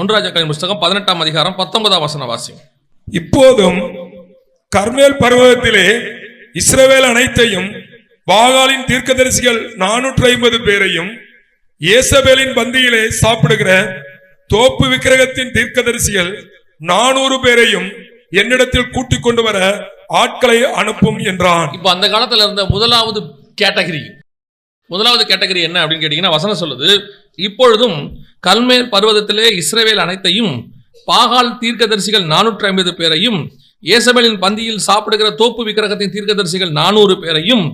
ஒன்றாஜக்களின் புஸ்தகம் பதினெட்டாம் அதிகாரம் பத்தொன்பதாம் வசன வாசியம். இப்போதும் கர்மேல் பர்வதத்திலே இஸ்ரவேல் அனைத்தையும் பாகாலின் தீர்க்கதரிசிகள் நானூற்று ஐம்பது பேரையும் ஏசபேலின் பந்தியிலே சாப்பிடுகிற தோப்பு விக்கிரகத்தின் தீர்க்கதரிசிகள் நானூறு பேரையும் என்னிடத்தில் கூட்டிக் கொண்டு வர ஆட்களை அனுப்பும் என்றான். இப்போ அந்த காலத்துல இருந்த முதலாவது கேட்டகரி. முதலாவது கேட்டகரி என்ன அப்படின்னு கேட்டீங்கன்னா வசனம் சொல்லுது இப்பொழுதும் கல்மேல் பர்வதத்திலே இஸ்ரேவேல் அனைத்தையும் பாகால் தீர்க்கதரிசிகள் நானூற்றி ஐம்பது பேரையும் ஏசபேலின் பந்தியில் சாப்பிடுகிற தோப்பு விக்கிரகத்தின் தீர்க்கதரிசிகள் நானூறு பேரையும்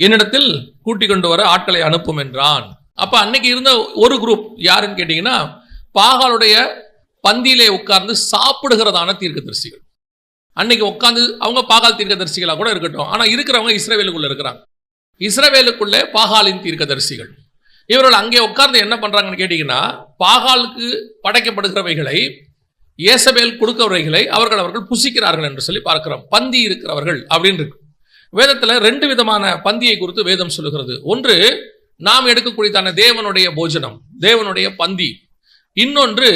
என்னிடத்தில் கூட்டிக் கொண்டு வர ஆட்களை அனுப்பும் என்றான். அப்ப அன்னைக்கு இருந்த ஒரு குரூப் யாருன்னு கேட்டீங்கன்னா பாகாலுடைய பந்தியிலே உட்கார்ந்து சாப்பிடுகிறதான தீர்க்கதரிசிகள். அன்னைக்கு உட்காந்து அவங்க பாகால் தீர்க்கதரிசிகளாக கூட இருக்கட்டும். ஆனால் இருக்கிறவங்க இஸ்ரேவேலுக்குள்ள இருக்கிறாங்க. இஸ்ரவேலுக்குள்ளே பாகாலின் தீர்க்கதரிசிகள். இவர்கள் அங்கே உட்கார்ந்து என்ன பண்ணுறாங்கன்னு கேட்டிங்கன்னா பாகாலுக்கு படைக்கப்படுகிறவைகளை ஏசபேல் கொடுக்கிறவைகளை அவர்கள் அவர்கள் புசிக்கிறார்கள் என்று சொல்லி பார்க்கிறோம். பந்தி இருக்கிறவர்கள் அப்படின்னு இருக்கு. வேதத்தில் ரெண்டு விதமான பந்தியை குறித்து வேதம் சொல்லுகிறது. ஒன்று நாம் எடுக்கக்கூடியதான தேவனுடைய போஜனம் தேவனுடைய பந்தி. இன்னொன்று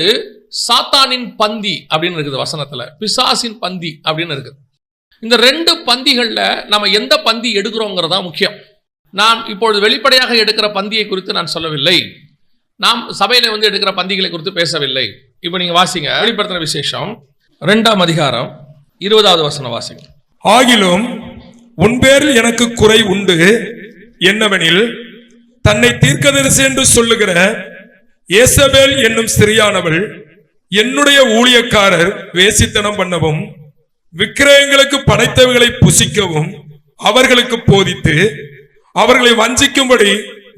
சாத்தானின் பந்தி அப்படின்னு இருக்குது வசனத்தில். பிசாசின் பந்தி அப்படின்னு இருக்குது. இந்த ரெண்டு பந்திகளில் நம்ம எந்த பந்தி எடுக்கிறோங்கிறதா முக்கியம். நான் இப்பொழுது வெளிப்படையாக எடுக்கிற பந்தியை குறித்து நான் சொல்லவில்லை. நாம் சபையில வந்து எடுக்கிற பந்திகளை குறித்து பேசவில்லை. இப்போ நீங்க வாசிங்க. வெளிப்படுத்தின விசேஷம். ரெண்டாம் அதிகாரம் இருபதாவது வசனம் வாசிங்க. ஆகிலும் உன் பேரில் எனக்கு குறை உண்டு. என்னவெனில் தன்னை தீர்க்கதரிசி என்று சொல்லுகிற ஏசபேல் என்னும் சிறியானவள் என்னுடைய ஊழியக்காரர் வேசித்தனம் பண்ணவும் விக்கிரகங்களுக்கு படைத்தவைகளை புசிக்கவும் அவர்களுக்கு போதித்து அவர்களை வஞ்சிக்கும்படி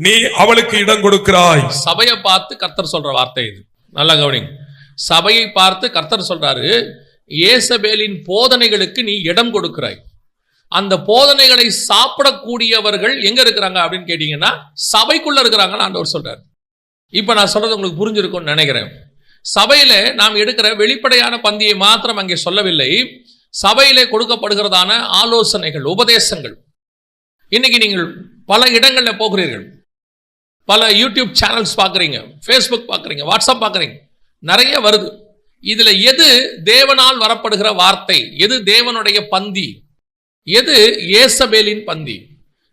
நீ அவளுக்கு இடம் கொடுக்கிறாய். சபையை பார்த்து கர்த்தர் சொல்ற வார்த்தை இது. நல்லா கவனிங்க. சபையை பார்த்து கர்த்தர் சொல்றாரு ஏசபேலின் போதனைகளுக்கு நீ இடம் கொடுக்கிறாய். அந்த போதனைகளை சாப்பிடக்கூடியவர்கள் எங்க இருக்கிறாங்க? அப்படின்னு கேட்டீங்கன்னா சபைக்குள்ள இருக்கிறாங்கன்னு ஆண்டவர் சொல்றாரு. இப்ப நான் சொல்றது உங்களுக்கு புரிஞ்சிருக்கும்னு நினைக்கிறேன். சபையில நாம் எடுக்கிற வெளிப்படையான பந்தியை மாத்திரம் அங்கே சொல்லவில்லை. சபையிலே கொடுக்கப்படுகிறதான ஆலோசனைகள் உபதேசங்கள். இன்னைக்கு நீங்கள் பல இடங்களில் போகிறீர்கள். பல யூடியூப் சேனல்ஸ் பார்க்குறீங்க ஃபேஸ்புக் பார்க்குறீங்க வாட்ஸ்அப் பார்க்குறீங்க. நிறைய வருது. இதில் எது தேவனால் வரப்படுகிற வார்த்தை? எது தேவனுடைய பந்தி? எது ஏசபேலின் பந்தி?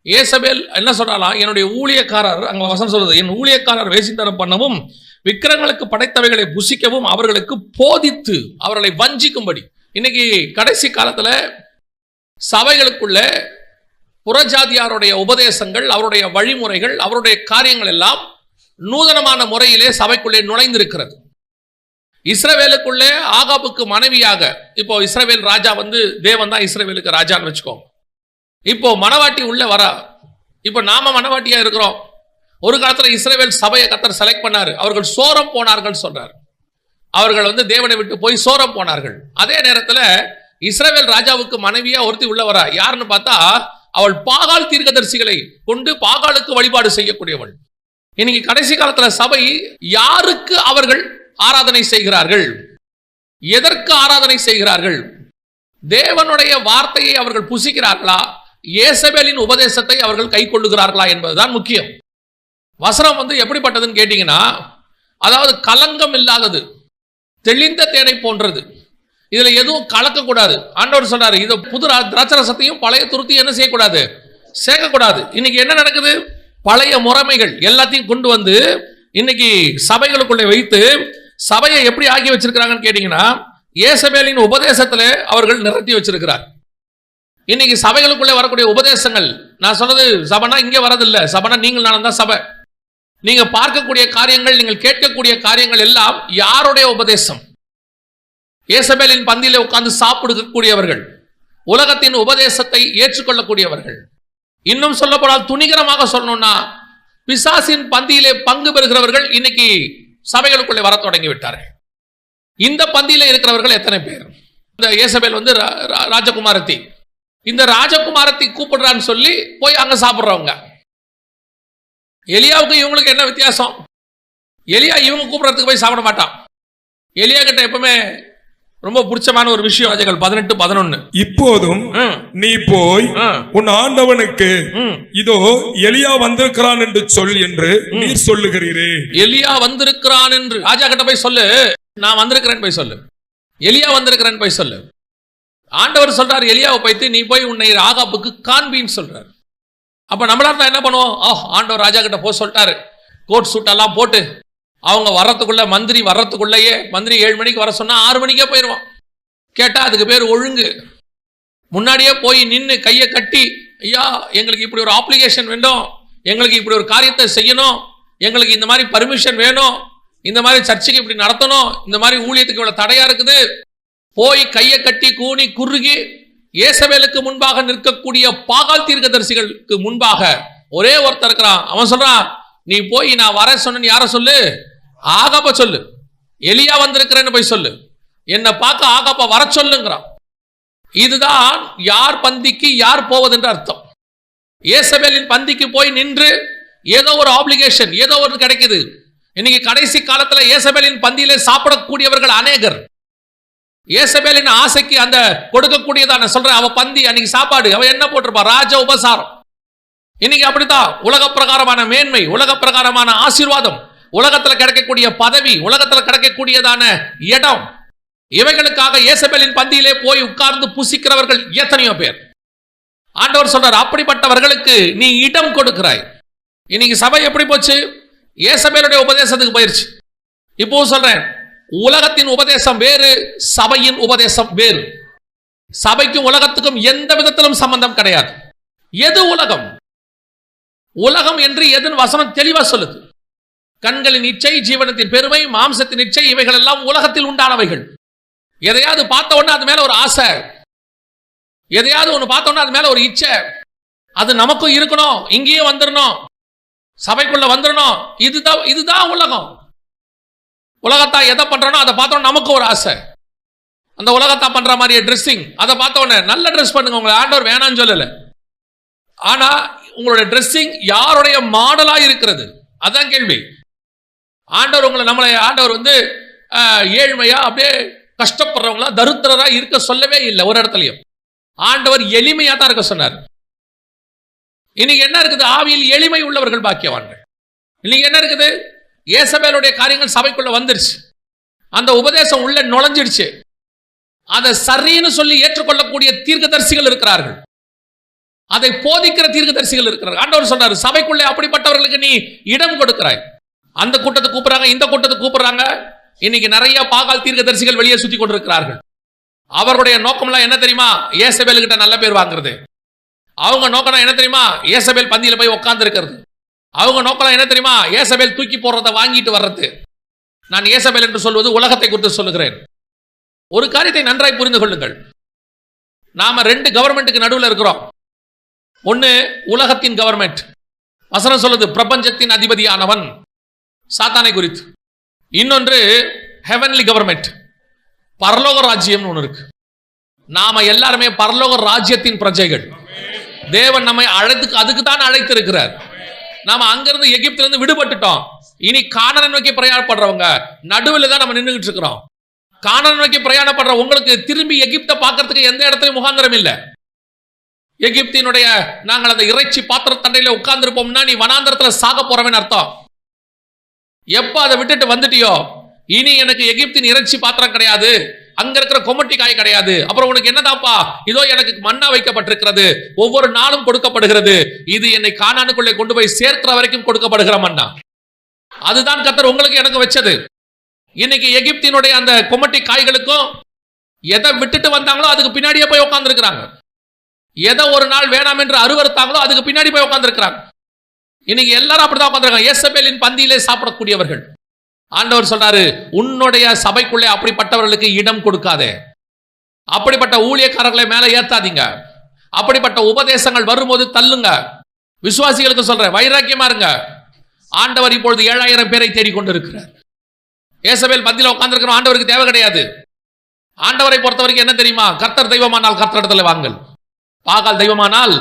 ஏசபேல் என்ன சொல்றாலாம் என்னுடைய ஊழியக்காரர் அங்கே வசனம் சொல்றது என் ஊழியக்காரர் வேசித்தனம் பண்ணவும் விக்கிரங்களுக்கு படைத்தவைகளை புசிக்கவும் அவர்களுக்கு போதித்து அவர்களை வஞ்சிக்கும்படி. இன்னைக்கு கடைசி காலத்தில் சபைகளுக்குள்ள புறஜாதியாருடைய உபதேசங்கள் அவருடைய வழிமுறைகள் அவருடைய காரியங்கள் எல்லாம் நூதனமான முறையிலே சபைக்குள்ளே நுழைந்திருக்கிறது. இஸ்ரவேலுக்குள்ளே ஆகாபுக்கு மனைவியாக இப்போ இஸ்ரவேல் ராஜா வந்து தேவன் தான் இஸ்ரவேலுக்கு ராஜான்னு வச்சுக்கோ இப்போ மணவாட்டி உள்ள வரா. இப்போ நாம மணவாட்டியா இருக்கிறோம். ஒரு காலத்துல இஸ்ரேவேல் சபையை கத்தர் செலக்ட் பண்ணாரு. அவர்கள் சோரம் போனார்கள் சொல்றார். அவர்கள் வந்து தேவனை விட்டு போய் சோரம் போனார்கள். அதே நேரத்தில் இஸ்ரேவேல் ராஜாவுக்கு மனைவியா ஒருத்தி உள்ள வரா. யாருன்னு பார்த்தா அவள் பாகால் தீர்க்கதரிசிகளை கொண்டு பாகாலுக்கு வழிபாடு செய்யக்கூடியவள். இன்னைக்கு கடைசி காலத்துல சபை யாருக்கு அவர்கள் ஆராதனை செய்கிறார்கள்? எதற்கு ஆராதனை செய்கிறார்கள்? தேவனுடைய வார்த்தையை அவர்கள் புசிக்கிறார்களா? ஏசபேலின் உபதேசத்தை அவர்கள் கை கொள்ளுகிறார்களா என்பதுதான் முக்கியம். வசனம் வந்து எப்படிப்பட்டதுன்னு கேட்டீங்கன்னா அதாவது கலங்கம் இல்லாதது தெளிந்த தேனை போன்றது. இதுல எதுவும் கலக்கக்கூடாது ஆண்டவர் சொல்றாரு இது புது திராட்சரசத்தையும் பழைய துருத்தியும் என்ன செய்யக்கூடாது? சேர்க்கக்கூடாது. இன்னைக்கு என்ன நடக்குது? பழைய முறைமைகள் எல்லாத்தையும் கொண்டு வந்து இன்னைக்கு சபைகளுக்குள்ளே வைத்து சபையை எப்படி ஆக்கி வச்சிருக்கிறாங்கன்னு கேட்டீங்கன்னா ஏசபேலின் உபதேசத்தில் அவர்கள் நிறுத்தி வச்சிருக்கிறார். இன்னைக்கு சபைகளுக்குள்ளே வரக்கூடிய உபதேசங்கள் நான் சொன்னது சபைனா இங்கே வரதில்லை. சபைனா நீங்கள் நானும் தான் சபை. நீங்கள் பார்க்கக்கூடிய காரியங்கள் நீங்கள் கேட்கக்கூடிய காரியங்கள் எல்லாம் யாருடைய உபதேசம்? ஏசபேலின் பந்தியிலே உட்கார்ந்து சாப்பிடக்கூடியவர்கள் உலகத்தின் உபதேசத்தை ஏற்றுக்கொள்ளக்கூடியவர்கள். இன்னும் சொல்லப்படால் துணிகரமாக சொல்லணும்னா பிசாசின் பந்தியிலே பங்கு பெறுகிறவர்கள் இன்னைக்கு சபைகளுக்குள்ளே வர தொடங்கி விட்டார்கள் இந்த பந்தியில இருக்கிறவர்கள் எத்தனை பேர்? இந்த ஏசபேல் வந்து ரா- ரா- ராஜகுமாரத்தி. இந்த ராஜகுமாரத்தி கூப்பிடுறான்னு சொல்லி போய் அங்கே சாப்பிடுறவங்க. எலியாவுக்கு இவங்களுக்கு என்ன வித்தியாசம்? எலியா இவங்க கூப்பிடுறதுக்கு போய் சாப்பிட மாட்டான். எலியா கிட்ட எப்பவுமே ரொம்ப பிடிச்சமான ஒரு விஷயம் ராஜாக்கள் பதினெட்டு பதினொன்னு. இப்போதும் நீ போய் உன் ஆண்டவனுக்கு. இதோ எலியா வந்திருக்கிறான் என்று சொல் என்று நீர் சொல்லுகிறீரே. எலியா வந்திருக்கிறான் என்று ராஜா கிட்ட போய் சொல்லு. நான் வந்திருக்கிறேன் போய் சொல்லு. எலியா வந்திருக்கிறேன் போய் சொல்லு. ஆண்டவர் சொல்றாரு எலியாவை போய்த்து நீ போய் உன்னை ஆகாப்புக்கு காண்பின்னு சொல்றாரு. அப்ப நம்மளா என்ன பண்ணுவோம்? ஆ ஆண்டவர் ராஜா கிட்ட போக சொல்லிட்டாரு. கோட் சூட் எல்லாம் போட்டு அவங்க வர்றதுக்குள்ள மந்திரி வர்றதுக்குள்ளேயே மந்திரி ஏழு மணிக்கு வர சொன்னால் ஆறு மணிக்கே போயிடுவான் கேட்டால் அதுக்கு பேர் ஒழுங்கு. முன்னாடியே போய் நின்று கையை கட்டி ஐயா எங்களுக்கு இப்படி ஒரு ஆப்ளிகேஷன் வேண்டும். எங்களுக்கு இப்படி ஒரு காரியத்தை செய்யணும். எங்களுக்கு இந்த மாதிரி பர்மிஷன் வேணும். இந்த மாதிரி சர்ச்சைக்கு இப்படி நடத்தணும். இந்த மாதிரி ஊழியத்துக்கு இவ்வளோ தடையாக இருக்குது. போய் கையை கட்டி கூனி குறுகி இயேசவேலுக்கு முன்பாக நிற்கக்கூடிய பாகால் தீர்க்கதரிசிகளுக்கு முன்பாக ஒரே ஒருத்தர் இருக்கிறான். அவன் சொல்றான் நீ போய் நான் வர சொன்னேன்னு யார சொல்லு? ஆகாப்ப சொல்லு. எலியா வந்திருக்கிறேன்னு போய் சொல்லு. என்னை பார்க்க ஆகாப்ப வர சொல்லுங்கிறான். இதுதான் யார் பந்திக்கு யார் போவதுன்ற அர்த்தம். ஏசபேலின் பந்திக்கு போய் நின்று ஏதோ ஒரு ஆப்ளிகேஷன் ஏதோ ஒரு கிடைக்குது. இன்னைக்கு கடைசி காலத்தில் ஏசபேலின் பந்தியிலே சாப்பிடக்கூடியவர்கள் அநேகர். ஏசபேலின் ஆசைக்கு அந்த கொடுக்கக்கூடியதான சொல்றேன் அவ பந்தி அன்னைக்கு சாப்பாடு அவ என்ன போட்டிருப்பா? ராஜ உபசாரம். இன்னைக்கு அப்படித்தான். உலக பிரகாரமான மேன்மை உலக பிரகாரமான ஆசீர்வாதம். உலகத்தில் கிடைக்கக்கூடிய பதவி உலகத்தில் கிடைக்கக்கூடியதான இடம். இவைகளுக்காக ஏசபேலின் பந்தியிலே போய் உட்கார்ந்து புசிக்கிறவர்கள் எத்தனையோ பேர். ஆண்டவர் சொல்றார் அப்படிப்பட்டவர்களுக்கு நீ இடம் கொடுக்கிறாய். இன்னைக்கு சபை எப்படி போச்சு? இயேசபேலுடைய உபதேசத்துக்கு போயிருச்சு. இப்போ சொல்றேன் உலகத்தின் உபதேசம் வேறு சபையின் உபதேசம் வேறு. சபைக்கும் உலகத்துக்கும் எந்த விதத்திலும் சம்பந்தம் கிடையாது. எது உலகம்? உலகம் என்று எதன் வசனம் தெளிவா சொல்லுது? கண்களின் இச்சை ஜீவனத்தின் பெருமை மாம்சத்தின் இச்சை இவைகள் எல்லாம் உலகத்தில் உண்டானவைகள். எதையாவது பார்த்த உடனே அது மேல ஒரு ஆசை. எதையாவது ஒன்று பார்த்த உடனே அது மேல ஒரு இச்சை. அது நமக்கும் இருக்கணும் இங்கேயே வந்துடணும் சபைக்குள்ள வந்துடணும் இதுதான் இதுதான் உலகம். உலகத்தா எதை பண்றனோ அதை பார்த்தோம் நமக்கு ஒரு ஆசை. அந்த உலகத்தா பண்ற மாதிரியே ட்ரெஸ்ஸிங் அதை பார்த்த உடனே நல்ல ட்ரெஸ் பண்ணுங்க உங்களை ஆண்டவர் வேணாம்னு சொல்லல. ஆனா உங்களுடைய ட்ரெஸ்ஸிங் யாருடைய மாடலா இருக்கிறது? அதான் கேள்வி. ஆண்டவர் உங்களை நம்மளை ஆண்டவர் வந்து ஏழ்மையா அப்படியே கஷ்டப்படுறவங்களா தருத்திரரா இருக்க சொல்லவே இல்லை ஒரு இடத்துலையும். ஆண்டவர் எளிமையா தான் இருக்க சொன்னார். இன்னைக்கு என்ன இருக்குது? ஆவியில் எளிமை உள்ளவர்கள் பாக்கியவான்கள். இன்னைக்கு என்ன இருக்குது? ஏசபேலுடைய காரியங்கள் சபைக்குள்ள வந்துருச்சு. அந்த உபதேசம் உள்ள நுழைஞ்சிடுச்சு அதை சரின்னு சொல்லி ஏற்றுக்கொள்ளக்கூடிய தீர்க்கதரிசிகள் இருக்கிறார்கள். அதை போதிக்கிற தீர்க்கதரிசிகள் இருக்கிறார்கள். ஆண்டவர் சொன்னார் சபைக்குள்ளே அப்படிப்பட்டவர்களுக்கு நீ இடம் கொடுக்கிறாய். அந்த கூட்டத்தை கூப்பிடுறாங்க இந்த கூட்டத்தை கூப்பிடுறாங்க. இன்னைக்கு நிறைய பாகால் தீர்க்கதரிசிகள் வெளியே சுத்தி கொண்டிருக்கிறார்கள். அவருடைய நோக்கம்லாம் என்ன தெரியுமா? ஏசபேல் கிட்ட நல்ல பேர் வாங்குறது. அவங்க நோக்கம் என்ன தெரியுமா? ஏசபேல் பந்தியில் போய் உட்கார்ந்து இருக்கிறது அவங்க நோக்கம் என்ன தெரியுமா? ஏசபேல் தூக்கி போடுறத வாங்கிட்டு வர்றது. நான் ஏசபேல் என்று சொல்வது உலகத்தை குறித்து சொல்லுகிறேன். ஒரு காரியத்தை நன்றாய் புரிந்து கொள்ளுங்கள். நாம ரெண்டு கவர்மெண்ட்டுக்கு நடுவில் இருக்கிறோம். ஒன்று உலகத்தின் கவர்மெண்ட். வசனம் சொல்லுது பிரபஞ்சத்தின் அதிபதியானவன். சாத்தானை குறித்து. இன்னொன்று ஹெவன்லி கவர்மெண்ட் பரலோக ராஜ்யம்னு ஒன்று இருக்கு. நாம எல்லாருமே பரலோக ராஜ்யத்தின் பிரஜைகள். தேவன் நம்மை அழைத்து அதுக்கு தான் அழைத்து இருக்கிறார் நாம அங்கிருந்து எகிப்திலிருந்து விடுபட்டுட்டோம். இனி காணனை நோக்கி பிரயாணப்படுறவங்க நடுவில் தான் நம்ம நின்றுகிட்டு இருக்கிறோம். காணனை நோக்கி பிரயாணப்படுற உங்களுக்கு திரும்பி எகிப்தை பார்க்கறதுக்கு எந்த இடத்துலயும் முகாந்திரம் இல்லை. எகிப்தினுடைய நாங்கள் அந்த இறைச்சி பாத்திர தண்டையில உட்கார்ந்துருப்போம்னா நீ வனாந்திரத்துல சாக போறவன் அர்த்தம். எப்ப அதை விட்டுட்டு வந்துட்டியோ? இனி எனக்கு எகிப்தின் இறைச்சி பாத்திரம் கிடையாது. அங்க இருக்கிற கொமட்டி காய் கிடையாது. அப்புறம் உனக்கு என்னதாப்பா இதோ எனக்கு மண்ணா வைக்கப்பட்டிருக்கிறது. ஒவ்வொரு நாளும் கொடுக்கப்படுகிறது. இது என்னை காணானுக்குள்ளே கொண்டு போய் சேர்க்கிற வரைக்கும் கொடுக்கப்படுகிற மண்ணா அதுதான் கத்தர் உங்களுக்கு எனக்கு வச்சது. இன்னைக்கு எகிப்தினுடைய அந்த கொமட்டி காய்களுக்கும் எதை விட்டுட்டு வந்தாங்களோ அதுக்கு பின்னாடியே போய் உட்காந்துருக்கிறாங்க எதை ஒரு நாள் வேணாம் என்று அருவறுத்தாங்களோ அதுக்கு பின்னாடி போய் உட்காந்துருக்கிறாங்க இன்னைக்கு எல்லாரும் அப்படிதான் உட்காந்துருக்காங்க ஏசபேலின் பந்தியிலே சாப்பிடக்கூடியவர்கள். ஆண்டவர் சொல்றாரு உன்னுடைய சபைக்குள்ளே அப்படிப்பட்டவர்களுக்கு இடம் கொடுக்காதே. அப்படிப்பட்ட ஊழியக்காரர்களை மேலே ஏத்தாதீங்க. அப்படிப்பட்ட உபதேசங்கள் வரும்போது தள்ளுங்க. விசுவாசிகளுக்கு சொல்றேன் வைராக்கியமா இருங்க. ஆண்டவர் இப்பொழுது ஏழாயிரம் பேரை தேடிக்கொண்டிருக்கிறார். ஏசபேல் மத்தியில் உட்கார்ந்திருக்கிற ஆண்டவருக்கு தேவை கிடையாது. ஆண்டவரை பொறுத்த வரைக்கும் என்ன தெரியுமா? கர்த்தர் தெய்வமானால் கர்த்தர் இடத்துல வாங்கள் பாகால் தெய்வமானால்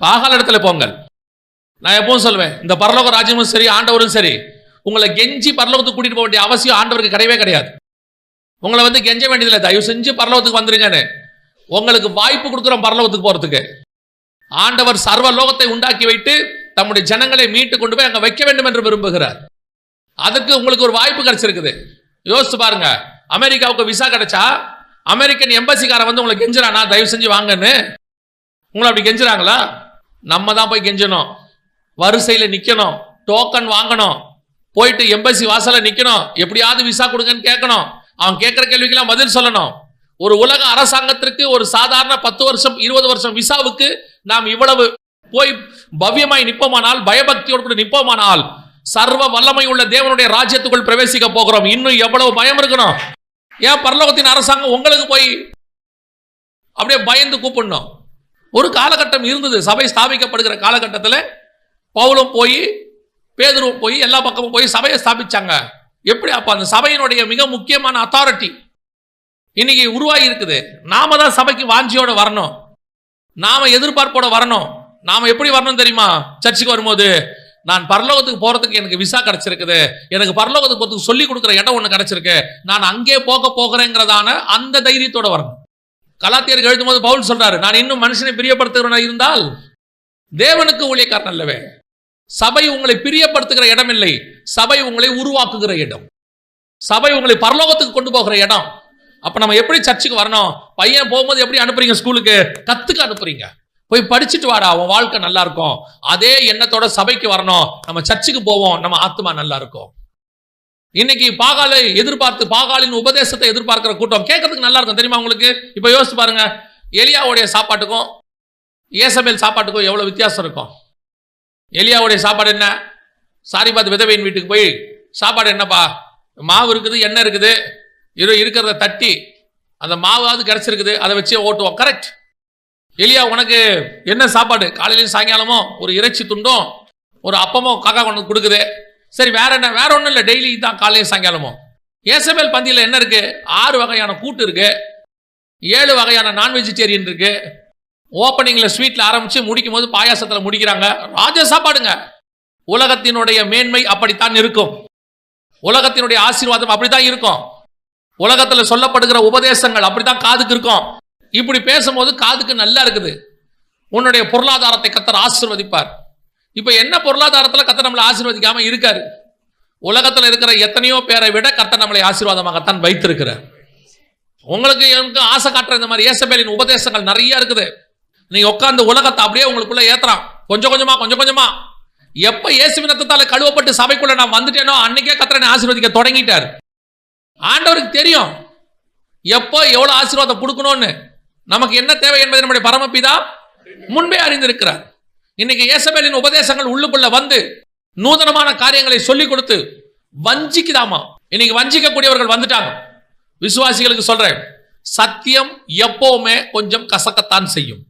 பாகால் இடத்துல போங்கள். நான் எப்பவும் சொல்லுவேன் இந்த பரலோக ராஜ்யமும் சரி ஆண்டவரும் சரி உங்களை கெஞ்சி பரலோகத்துக்கு கூட்டிட்டு போக வேண்டிய அவசியம் ஆண்டவருக்கு கிடையவே கிடையாது. உங்களை வந்து கெஞ்ச வேண்டியதில்லை தயவு செஞ்சு பரலோகத்துக்கு வந்துருங்கன்னு. உங்களுக்கு வாய்ப்பு கொடுக்குறோம் பரலோகத்துக்கு போறதுக்கு. ஆண்டவர் சர்வ லோகத்தை உண்டாக்கி வைத்து தம்முடைய ஜனங்களை மீட்டு கொண்டு போய் அங்கே வைக்க வேண்டும் என்று விரும்புகிறார். அதுக்கு உங்களுக்கு ஒரு வாய்ப்பு கிடைச்சிருக்குது. யோசிச்சு பாருங்க அமெரிக்காவுக்கு விசா கிடைச்சா அமெரிக்கன் எம்பசிக்காரன் வந்து உங்களை கெஞ்சுறானா? தயவு செஞ்சு வாங்கன்னு. உங்களை அப்படி கெஞ்சுறாங்களா? நம்ம தான் போய் கெஞ்சணும். வரிசையில் நிற்கணும் டோக்கன் வாங்கணும். போயிட்டு எம்பசி வாசலில் நிற்கணும் எப்படியாவது விசா கொடுங்கன்னு கேட்கணும். அவன் கேட்குற கேள்விக்கெல்லாம் பதில் சொல்லணும். ஒரு உலக அரசாங்கத்திற்கு ஒரு சாதாரண பத்து வருஷம் இருபது வருஷம் விசாவுக்கு நாம் இவ்வளவு போய் பவ்யமாய் நிற்போமானால் பயபக்தியோடு கூட நிற்போமானால் சர்வ வல்லமை உள்ள தேவனுடைய ராஜ்யத்துக்குள் பிரவேசிக்க போகிறோம். இன்னும் எவ்வளவு பயம் இருக்கணும்? ஏன் பரலோகத்தின் அரசாங்கம் உங்களுக்கு போய் அப்படியே பயந்து கூப்பிடணும்? ஒரு காலகட்டம் இருந்தது. சபை ஸ்தாபிக்கப்படுகிற காலகட்டத்தில் பவுலும் போய் பேதரும் போய் எல்லா பக்கமும் போய் சபையை ஸ்தாபிச்சாங்க. எப்படி? அப்போ அந்த சபையினுடைய மிக முக்கியமான அத்தாரிட்டி இன்னைக்கு உருவாகி இருக்குது. நாம தான் சபைக்கு வாஞ்சியோட வரணும். நாம எதிர்பார்ப்போட வரணும். நாம எப்படி வரணும் தெரியுமா? சர்ச்சுக்கு வரும்போது நான் பரலோகத்துக்கு போறதுக்கு எனக்கு விசா கிடைச்சிருக்குது. எனக்கு பரலோகத்துக்கு போகிறதுக்கு சொல்லி கொடுக்குற இடம் ஒன்று கிடைச்சிருக்கு. நான் அங்கே போக போகிறேங்கிறதான அந்த தைரியத்தோட வரணும். கலாத்தியருக்கு எழுதும்போது பவுல் சொல்றாரு நான் இன்னும் மனுஷனை பிரியப்படுத்துகிறவனா இருந்தால் தேவனுக்கு ஊழியக்காரன் அல்லவே. சபை உங்களை பிரியப்படுத்துகிற இடம் இல்லை. சபை உங்களை உருவாக்குகிற இடம். சபை உங்களை பரலோகத்துக்கு கொண்டு போகிற இடம். அப்ப நம்ம எப்படி சர்ச்சுக்கு வரணும்? பையன் போகும்போது எப்படி அனுப்புறீங்க ஸ்கூலுக்கு? கத்துக்க அனுப்புறீங்க. போய் படிச்சுட்டு வாடா உன் வாழ்க்கை நல்லா இருக்கும். அதே எண்ணத்தோட சபைக்கு வரணும். நம்ம சர்ச்சுக்கு போவோம். நம்ம ஆத்மா நல்லா இருக்கும். இன்னைக்கு பாகாலை எதிர்பார்த்து பாகாலின் உபதேசத்தை எதிர்பார்க்கிற கூட்டம் கேட்கறதுக்கு நல்லா இருக்கும். தெரியுமா உங்களுக்கு? இப்ப யோசிச்சு பாருங்க. எலியாவுடைய சாப்பாட்டுக்கும் ஏசபேல் சாப்பாட்டுக்கும் எவ்வளவு வித்தியாசம் இருக்கும்? எலியாவுடைய சாப்பாடு என்ன? சாரிபாத் விதவையின் வீட்டுக்கு போய் சாப்பாடு என்னப்பா? மாவு இருக்குது எண்ணெய் இருக்குது. இரு இருக்கிறத தட்டி அந்த மாவாவது கிடச்சிருக்குது அதை வச்சு ஓட்டுவோம். கரெக்ட் எலியா உனக்கு என்ன சாப்பாடு? காலையிலையும் சாயங்காலமும் ஒரு இறைச்சி துண்டும் ஒரு அப்பமும் காக்கா கொண்டு கொடுக்குது. சரி வேற என்ன? வேற ஒன்றும் இல்லை. டெய்லி தான் காலையும் சாயங்காலமும் ஏசபேல் பந்தியில் என்ன இருக்கு? ஆறு வகையான கூட்டு இருக்கு. ஏழு வகையான நான் வெஜிடேரியன் இருக்கு. ஓப்பனிங்கில் ஸ்வீட்டில் ஆரம்பித்து முடிக்கும் போது பாயாசத்தில் முடிக்கிறாங்க. ராஜ சாப்பாடுங்க. உலகத்தினுடைய மேன்மை அப்படித்தான் இருக்கும். உலகத்தினுடைய ஆசீர்வாதம் அப்படித்தான் இருக்கும். உலகத்தில் சொல்லப்படுகிற உபதேசங்கள் அப்படித்தான் காதுக்கு இருக்கும். இப்படி பேசும்போது காதுக்கு நல்லா இருக்குது. உன்னுடைய பொருளாதாரத்தை கத்தர் ஆசீர்வதிப்பார். இப்போ என்ன பொருளாதாரத்தில் கத்தர் நம்மளை ஆசீர்வதிக்காமல் இருக்காரு? உலகத்தில் இருக்கிற எத்தனையோ பேரை விட கத்தர் நம்மளை ஆசீர்வாதமாகத்தான் வைத்திருக்கிறார். உங்களுக்கு எனக்கு ஆசை காட்டுற இந்த மாதிரி ஏசபேலின் உபதேசங்கள் நிறைய இருக்குது. நீங்கள் உட்காந்து உலகத்தை அப்படியே உங்களுக்குள்ள ஏத்துறான். கொஞ்சம் கொஞ்சமா கொஞ்சம் கொஞ்சமா. எப்ப இயேசுவின் கழுவப்பட்டு சபைக்குள்ள நான் வந்துட்டேனோ அன்னைக்கே கத்திரனை ஆசீர்வதிக்க தொடங்கிட்டார். ஆண்டவருக்கு தெரியும். எப்போ எவ்வளவு ஆசீர்வாதம் கொடுக்கணும்னு. நமக்கு என்ன தேவை என்பதை நம்முடைய பரமபிதா முன்பே அறிந்திருக்கிறார். இன்னைக்கு இயேசபேலின் உபதேசங்கள் உள்ளுக்குள்ள வந்து நூதனமான காரியங்களை சொல்லி கொடுத்து வஞ்சிக்குதாமா? இன்னைக்கு வஞ்சிக்கக்கூடியவர்கள் வந்துட்டாங்க. விசுவாசிகளுக்கு சொல்றேன் சத்தியம் எப்பவுமே கொஞ்சம் கசக்கத்தான் செய்யும்.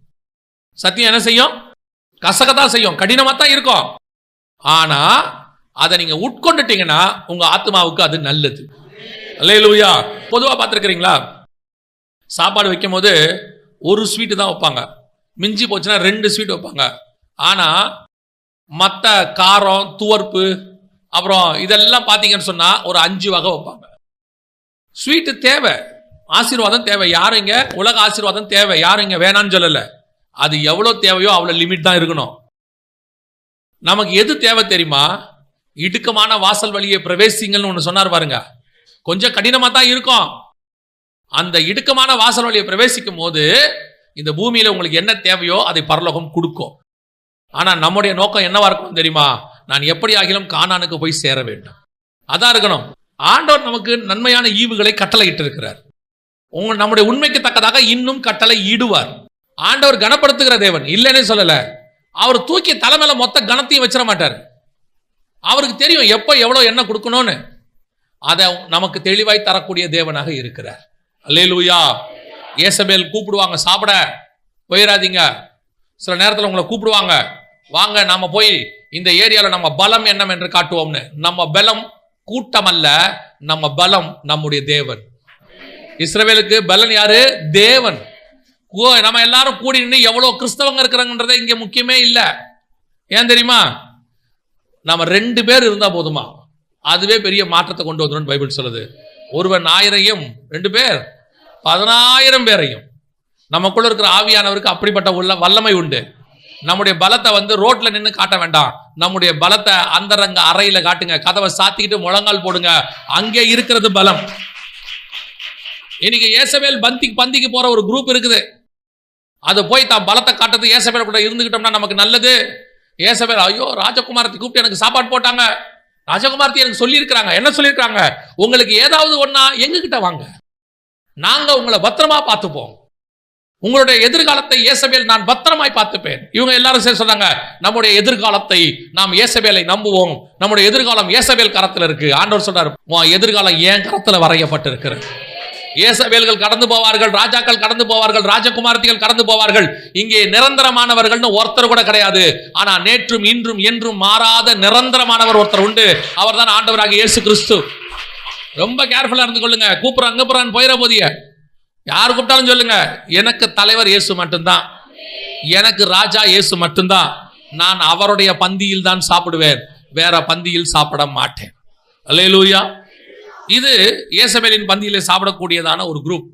சத்தியம் என்ன செய்யும்? கசக்கத்தான் செய்யும். கடினமா தான் இருக்கும். ஆனா அதை நீங்க உட்கொண்டுட்டீங்கன்னா உங்க ஆத்மாவுக்கு அது நல்லது. அல்லேலூயா. பொதுவா பார்த்துருக்குறீங்களா? சாப்பாடு வைக்கும் போது ஒரு ஸ்வீட்டு தான் வைப்பாங்க. மிஞ்சி போச்சுன்னா ரெண்டு ஸ்வீட் வைப்பாங்க. ஆனா மற்ற காரம் துவர்ப்பு அப்புறம் இதெல்லாம் பார்த்தீங்கன்னு சொன்னா ஒரு அஞ்சு வகை வைப்பாங்க. ஸ்வீட்டு தேவை. ஆசீர்வாதம் தேவை. யாருங்க உலக ஆசீர்வாதம் தேவை. யாரும் வேணான்னு சொல்லலை. அது எவ்வளோ தேவையோ அவ்வளோ லிமிட் தான் இருக்கணும். நமக்கு எது தேவை தெரியுமா? இடுக்கமான வாசல் வழியை பிரவேசிங்கள்னு ஒன்று சொன்னார் பாருங்க. கொஞ்சம் கடினமாக தான் இருக்கும். அந்த இடுக்கமான வாசல் வழியை பிரவேசிக்கும் போது இந்த பூமியில் உங்களுக்கு என்ன தேவையோ அதை பரலோகம் கொடுக்கும். ஆனால் நம்முடைய நோக்கம் என்னவா இருக்கணும் தெரியுமா? நான் எப்படி ஆகிலும் காணானுக்கு போய் சேர வேண்டும். அதான் இருக்கணும். ஆண்டவர் நமக்கு நன்மையான ஈவுகளை கட்டளையிட்டு இருக்கிறார் உங்க நம்முடைய உண்மைக்கு தக்கதாக இன்னும் கட்டளை ஈடுவார் ஆண்டவர் கனப்படுத்துகிற தேவன். இல்லைன்னே சொல்லல. அவர் தூக்கி தலைமையில மொத்த கனத்தையும் வச்சிட மாட்டார். அவருக்கு தெரியும் எப்போ எவ்வளோ என்ன கொடுக்கணும்னு. அதை நமக்கு தெளிவாய் தரக்கூடிய தேவனாக இருக்கிறார். அல்லேலூயா. ஏசபேல் கூப்பிடுவாங்க சாப்பிட போயிடாதீங்க சில நேரத்தில் உங்களை கூப்பிடுவாங்க. வாங்க நம்ம போய் இந்த ஏரியாவில் நம்ம பலம் என்னம் என்று காட்டுவோம்னு. நம்ம பலம் கூட்டம் அல்ல நம்ம பலம் நம்முடைய தேவன். இஸ்ரவேலுக்கு பலன் யாரு? தேவன். நம்ம எல்லாரும் கூடி நின்று எவ்வளோ கிறிஸ்தவங்க இருக்கிறாங்கன்றதே இங்கே முக்கியமே இல்லை. ஏன் தெரியுமா? நம்ம ரெண்டு பேர் இருந்தால் போதுமா? அதுவே பெரிய மாற்றத்தை கொண்டு வந்துடும் பைபிள் சொல்லுது. ஒருவன் ஆயிரையும் ரெண்டு பேர்? பதினாயிரம் பேரையும். நமக்குள்ள இருக்கிற ஆவியானவருக்கு அப்படிப்பட்ட உள்ள வல்லமை உண்டு. நம்முடைய பலத்தை வந்து ரோட்ல நின்று காட்ட வேண்டாம். நம்முடைய பலத்தை அந்தரங்க அறையில காட்டுங்க. கதவை சாத்திக்கிட்டு முழங்கால் போடுங்க. அங்கே இருக்கிறது பலம். இன்னைக்கு ஏசவேல் பந்திக்கு பந்திக்கு போற ஒரு குரூப் இருக்குது. அது போய் தான் பலத்தை காட்டுறது ஏசவேல் கூட இருந்துக்கிட்டோம்னா நமக்கு நல்லது. ஏசவேல் ஐயோ ராஜகுமாரத்தை கூப்பிட்டு எனக்கு சாப்பாடு போட்டாங்க. ராஜகுமாரத்தை எனக்கு சொல்லியிருக்கிறாங்க. என்ன சொல்லியிருக்காங்க உங்களுக்கு ஏதாவது ஒன்னா எங்ககிட்ட வாங்க. நாங்க உங்களை பத்திரமா பார்த்துப்போம். உங்களுடைய எதிர்காலத்தை இயேசபேல் நான் பத்திரமாய் பார்த்துப்பேன். இவங்க எல்லாரும் சரி சொன்னாங்க நம்முடைய எதிர்காலத்தை நாம் இயேசபேலை நம்புவோம். நம்முடைய எதிர்காலம் இயேசபேல் கரத்தில் இருக்கு. ஆண்டவர் சொல்றாரு எதிர்காலம் ஏன் கரத்தில் வரையப்பட்டிருக்கிறது? இயேசவேல்கள் கடந்து போவார்கள் ராஜாக்கள் கடந்து போவார்கள் ராஜகுமார்த்திகள் கடந்து போவார்கள். இங்கே நிரந்தரமானவர்கள்னு ஒருத்தர் கூட கிடையாது. ஆனா நேற்றும் இன்றும் என்றும் மாறாத நிரந்தரமானவர் ஒருத்தர் உண்டு. அவர்தான் ஆண்டவராக இயேசு கிறிஸ்து. ரொம்ப கேர்ஃபுல்லா இருந்து கொள்ளுங்க. கூப்பிடுறான் அங்க போறான் போயிட போதிய. யார் கூப்பிட்டாலும் சொல்லுங்க. எனக்கு தலைவர் இயேசு மட்டும்தான். எனக்கு ராஜா இயேசு மட்டும்தான். நான் அவருடைய பந்தியில் தான் சாப்பிடுவேன். வேற பந்தியில் சாப்பிட மாட்டேன். அல்லையிலூயா இது இயேசபேலின் பந்தியிலே சாப்பிடக்கூடியதான ஒரு குரூப்